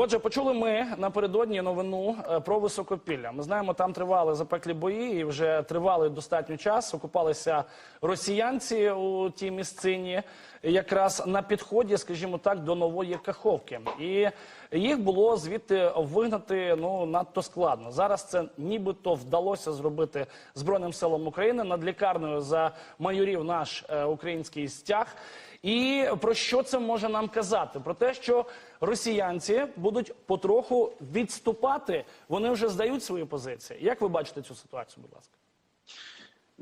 Отже, почули ми напередодні новину е, про високопілля. Ми знаємо, там тривали запеклі бої і вже тривали достатньо час. Окупалися росіянці у тій місцині, якраз на підході, скажімо так, до нової Каховки. І їх було звідти вигнати ну надто складно. Зараз це нібито вдалося зробити збройним силам України над лікарнею за майорів наш е, український стяг. І про що це може нам казати? Про те, що росіянці будуть потроху відступати, вони вже здають свої позиції. Як ви бачите цю ситуацію, будь ласка?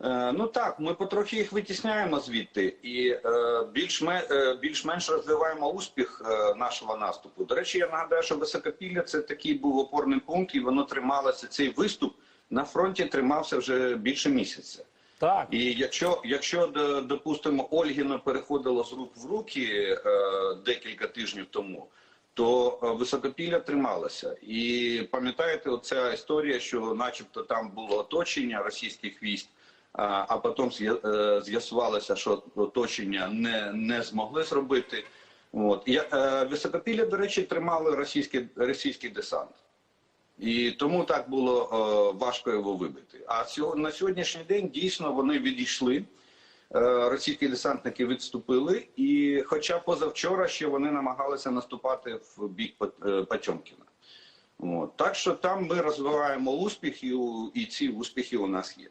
Е, Ну так, ми потрохи їх витісняємо звідти і е, більш-менш е, більш-менш розвиваємо успіх е, нашого наступу. До речі, я нагадаю, що високопілля це такий був опорний пункт, і воно трималося. Цей виступ на фронті тримався вже більше місяця. Так, І якщо, якщо допустимо, Ольгіно переходило з рук в руки е, декілька тижнів тому, то е, високопілля трималося. І пам'ятаєте, оця історія, що, начебто, там було оточення російських військ, а, потім е, з'ясувалося, що оточення не, не змогли зробити. От е, високопілля, до речі, тримали російський російський десант. І тому так було е, важко його вибити. А сьо- на сьогоднішній день дійсно вони відійшли. Е, російські десантники відступили, і хоча позавчора ще вони намагалися наступати в бік Пот- е, От. Так що там ми розвиваємо успіх, і, і ці успіхи у нас є.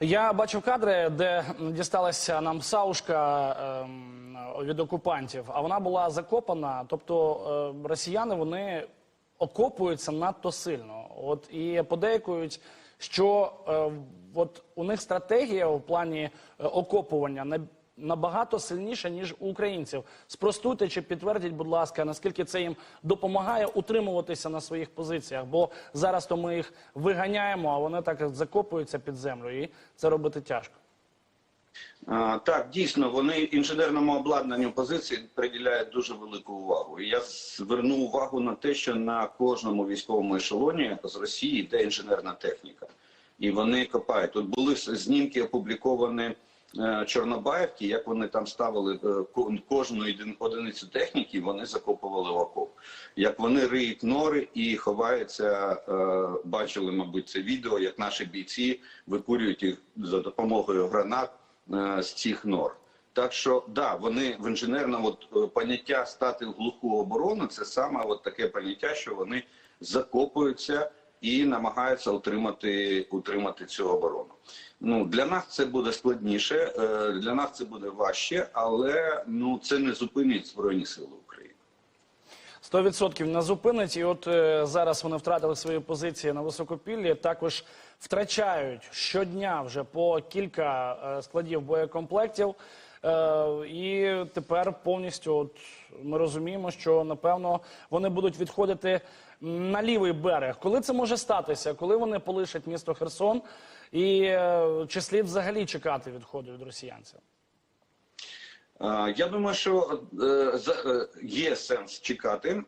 я бачив кадри, де дісталася нам саушка ем, від окупантів, а вона була закопана. Тобто е, росіяни вони окопуються надто сильно. От і подейкують, що е, от у них стратегія в плані е, окопування на набагато сильніша, ніж у українців. Спростуйте чи підтвердіть, будь ласка, наскільки це їм допомагає утримуватися на своїх позиціях. Бо зараз то ми їх виганяємо, а вони так закопуються під землю, і це робити тяжко. Так, дійсно, вони інженерному обладнанню позиції приділяють дуже велику увагу. Я зверну увагу на те, що на кожному військовому ешелоні з Росії йде інженерна техніка, і вони копають. Тут були знімки опубліковані е, Чорнобаївки, як вони там ставили е, ко- кожну одиницю техніки, вони закопували в окоп. Як вони риють нори і ховаються, е, бачили, мабуть, це відео, як наші бійці викурюють їх за допомогою гранат з цих нор. Так що да, вони в інженерному от, е, поняття стати в глуху оборону це саме от таке поняття, що вони закопуються і намагаються утримати, утримати цю оборону. Ну для нас це буде складніше, е, для нас це буде важче, але ну це не зупинить збройні сили України. 100% не зупинить. І от е, зараз вони втратили свої позиції на високопіллі. Також втрачають щодня вже по кілька е, складів боєкомплектів. Е, і тепер повністю от, ми розуміємо, що напевно вони будуть відходити на лівий берег. Коли це може статися? Коли вони полишать місто Херсон? І е, чи слід взагалі чекати відходу від росіянців? Я думаю, що е, е, є сенс чекати,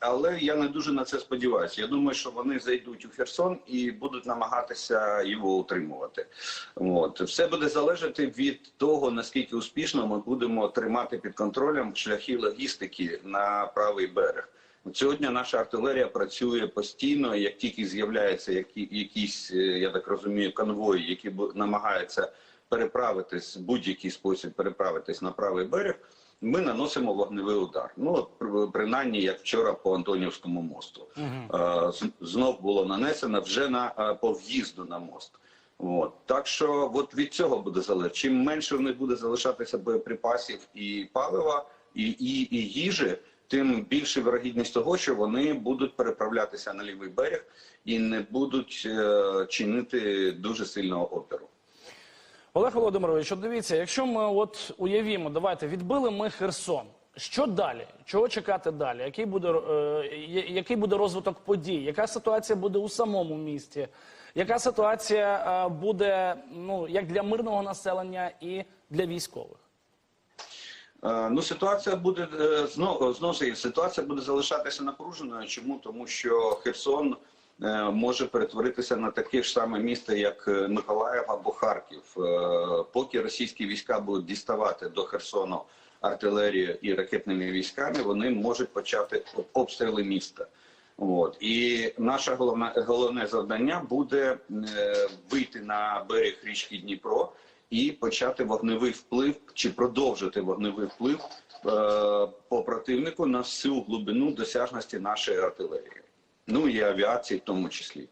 але я не дуже на це сподіваюся. Я думаю, що вони зайдуть у Херсон і будуть намагатися його утримувати. От все буде залежати від того наскільки успішно ми будемо тримати під контролем шляхи логістики на правий берег. Сьогодні наша артилерія працює постійно. Як тільки з'являються які, якісь, е, я так розумію, конвої, які намагаються переправитись будь-який спосіб переправитись на правий берег, ми наносимо вогневий удар. Ну от принаймні, як вчора по Антонівському мосту, з- знов було нанесено вже на по в'їзду на мост. От так що, от від цього буде залежати. Чим менше в них буде залишатися боєприпасів і палива, і, і, і їжі, тим більше вирогідність того, що вони будуть переправлятися на лівий берег і не будуть е, чинити дуже сильного опіру. Олег Володимирович, от дивіться, якщо ми от уявімо, давайте відбили ми Херсон. Що далі? Чого чекати далі? Який буде, е, який буде розвиток подій? Яка ситуація буде у самому місті? Яка ситуація е, буде ну, як для мирного населення і для військових? Е, Ну, ситуація буде е, знову знову ситуація буде залишатися напруженою. Чому? Тому що Херсон може перетворитися на таке ж саме місто, як е, Миколаїв або Харків. Е, Поки російські війська будуть діставати до Херсону артилерією і ракетними військами, вони можуть почати обстріли міста. От і наше головне головне завдання буде е, вийти на берег річки Дніпро і почати вогневий вплив чи продовжити вогневий вплив е, по противнику на всю глибину досяжності нашої артилерії, ну і авіації, в тому числі.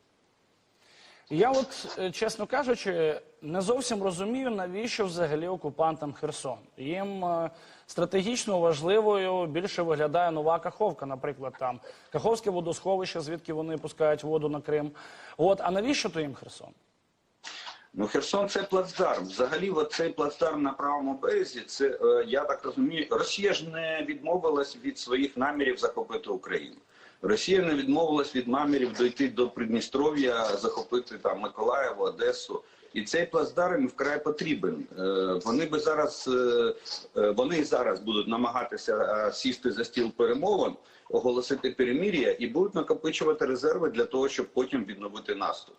Я от, е, чесно кажучи, не зовсім розумію, навіщо взагалі окупантам Херсон. Їм е, стратегічно важливою більше виглядає нова Каховка, наприклад, там Каховське водосховище, звідки вони пускають воду на Крим. От, а навіщо то їм Херсон? Ну, Херсон це плацдарм. Взагалі, цей плацдарм на правому березі. Це е, я так розумію. Росія ж не відмовилась від своїх намірів захопити Україну. Росія не відмовилась від намірів дойти до Придністров'я, захопити там Миколаєву, Одесу. І цей плацдарм вкрай потрібен. Е, Вони би зараз е, вони зараз будуть намагатися сісти за стіл перемовин, оголосити перемир'я і будуть накопичувати резерви для того, щоб потім відновити наступ.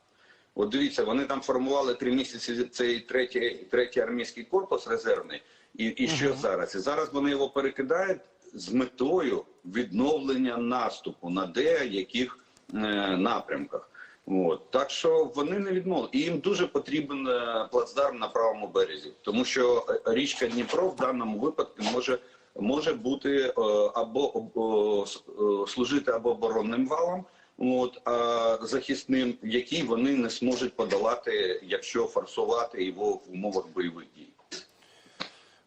От дивіться, вони там формували три місяці цей третій, третій армійський корпус резервний, і, і що зараз? І зараз вони його перекидають з метою відновлення наступу на деяких е, напрямках. От так що вони не відмовили. І їм дуже потрібен е, плацдарм на правому березі, тому що е, річка Дніпро в даному випадку може. Може бути е, або о, е, служити або оборонним валом, от а захисним, який вони не зможуть подолати, якщо форсувати його в умовах бойових дій.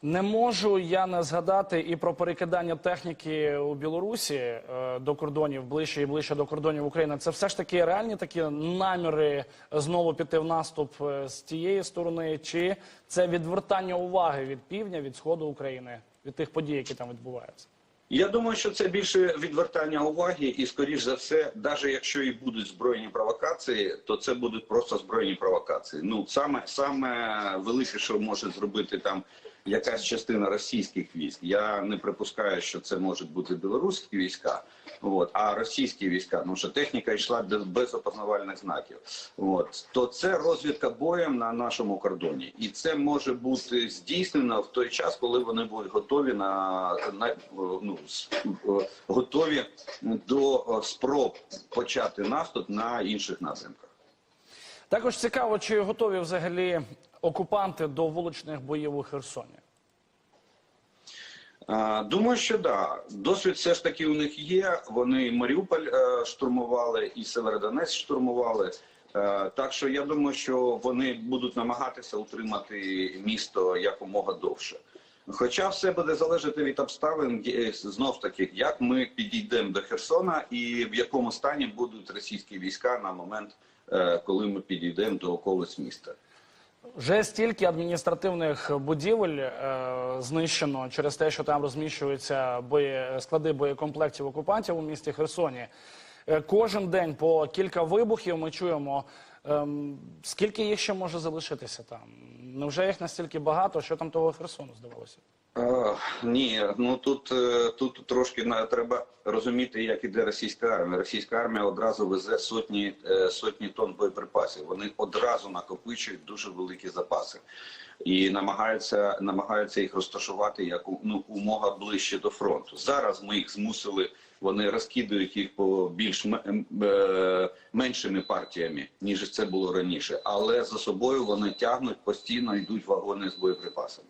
Не можу я не згадати і про перекидання техніки у Білорусі е, до кордонів ближче і ближче до кордонів України. Це все ж таки реальні такі наміри знову піти в наступ е, з тієї сторони, чи це відвертання уваги від півдня, від сходу України, від тих подій, які там відбуваються? Я думаю, що це більше відвертання уваги, і скоріш за все, навіть якщо і будуть збройні провокації, то це будуть просто збройні провокації. Ну саме саме велике, що може зробити там якась частина російських військ. Я не припускаю, що це можуть бути білоруські війська, от а російські війська, тому що техніка йшла без- опознавальних знаків. От то це розвідка боєм на нашому кордоні, і це може бути здійснено в той час, коли вони будуть готові на, на ну е, готові до е, спроб почати наступ на інших напрямках. Також цікаво, чи готові взагалі окупанти до вуличних боїв у Херсоні? Думаю, що да. Досвід все ж таки у них є. Вони Маріуполь е, штурмували і Северодонецьк штурмували. Е, Так що я думаю, що вони будуть намагатися утримати місто якомога довше. Хоча все буде залежати від обставин, знов таки, як ми підійдемо до Херсона і в якому стані будуть російські війська на момент, е, коли ми підійдемо до околиць міста. Вже стільки адміністративних будівель е, знищено через те, що там розміщуються бої, склади боєкомплектів окупантів у місті Херсоні. Е, кожен день по кілька вибухів ми чуємо. е, скільки їх ще може залишитися там? Невже їх настільки багато, що там того Херсону здавалося? Ні, ну тут, е, тут трошки треба розуміти, як іде російська армія. Російська армія одразу везе сотні, е, сотні тонн боєприпасів. Вони одразу накопичують дуже великі запаси і намагаються, намагаються їх розташувати як ну, умога ближче до фронту. Зараз ми їх змусили. Вони розкидують їх по більш е, меншими партіями, ніж це було раніше. Але за собою вони тягнуть постійно йдуть вагони з боєприпасами.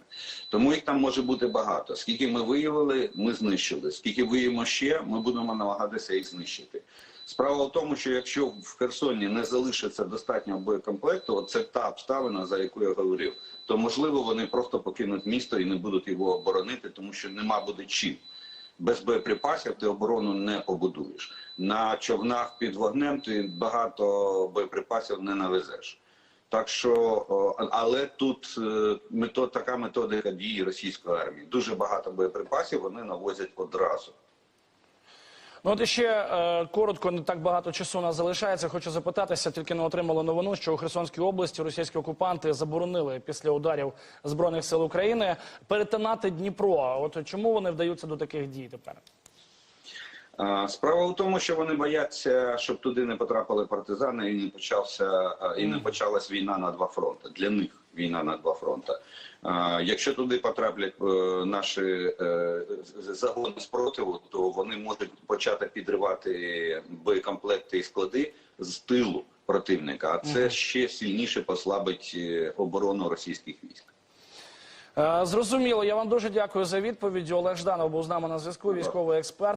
Тому їх там може бути багато. Скільки ми виявили, ми знищили. Скільки виявимо ще, ми будемо намагатися їх знищити. Справа в тому, що якщо в Херсоні не залишиться достатньо боєкомплекту, це та обставина, за яку я говорив, то можливо вони просто покинуть місто і не будуть його оборонити, тому що нема буде чим. Без боєприпасів ти оборону не побудуєш. На човнах під вогнем ти багато боєприпасів не навезеш. Так що, але тут е, метод, така методика дії російської армії. Дуже багато боєприпасів вони навозять одразу. Ну от іще е, коротко, не так багато часу у нас залишається. Хочу запитатися, тільки не отримали новину, що у Херсонській області російські окупанти заборонили після ударів збройних сил України перетинати Дніпро. От чому вони вдаються до таких дій тепер? Справа в тому, що вони бояться, щоб туди не потрапили партизани і не почався і не почалась війна на два фронти. Для них війна на два фронти. Якщо туди потраплять е, наші е, загони спротиву, то вони можуть почати підривати боєкомплекти і склади з тилу противника. А це ще сильніше послабить е, оборону російських військ. Зрозуміло. Я вам дуже дякую за відповідь. Олег Жданов був з нами на зв'язку. Військовий експерт.